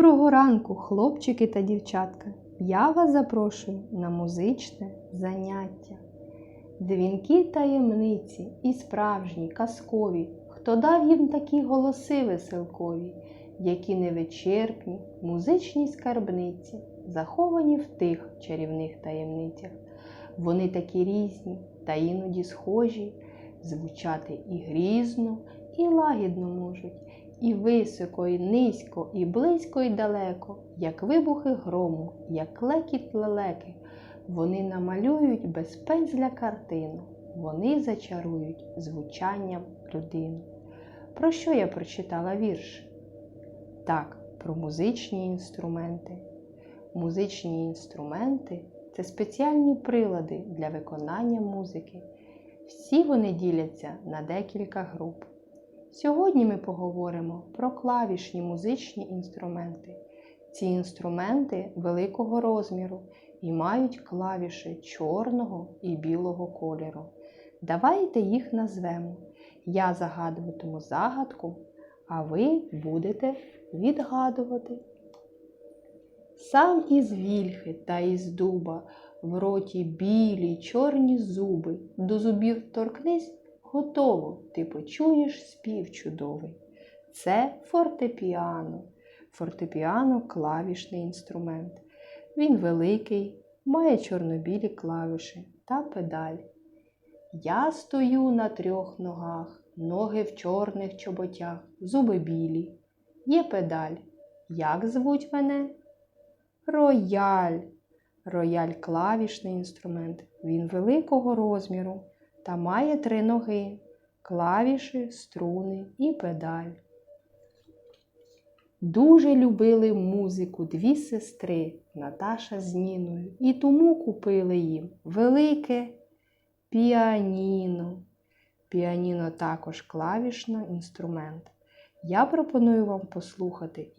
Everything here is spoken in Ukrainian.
Доброго ранку, хлопчики та дівчатка! Я вас запрошую на музичне заняття. Дзвінки таємниці і справжні, казкові, хто дав їм такі голоси веселкові, які невичерпні, музичні скарбниці, заховані в тих чарівних таємницях. Вони такі різні та іноді схожі, звучати і грізно, і лагідно можуть, і високо, і низько, і близько, і далеко, як вибухи грому, як клекіт лелеки. Вони намалюють без пензля картину, вони зачарують звучанням людину. Про що я прочитала вірш? Так, про музичні інструменти. Музичні інструменти це спеціальні прилади для виконання музики. Всі вони діляться на декілька груп. Сьогодні ми поговоримо про клавішні музичні інструменти. Ці інструменти великого розміру і мають клавіші чорного і білого кольору. Давайте їх назвемо. Я загадуватиму загадку, а ви будете відгадувати. Сам із вільхи та із дуба, в роті білі чорні зуби, до зубів торкнись, готово, ти почуєш спів чудовий. Це фортепіано. Фортепіано клавішний інструмент. Він великий, має чорнобілі клавіші та педаль. Я стою на трьох ногах, ноги в чорних чоботях, зуби білі. Є педаль. Як звуть мене? Рояль. Рояль клавішний інструмент. Він великого розміру та має три ноги, клавіші, струни і педаль. Дуже любили музику дві сестри Наташа з Ніною, і тому купили їм велике піаніно. Піаніно також клавішний інструмент. Я пропоную вам послухати,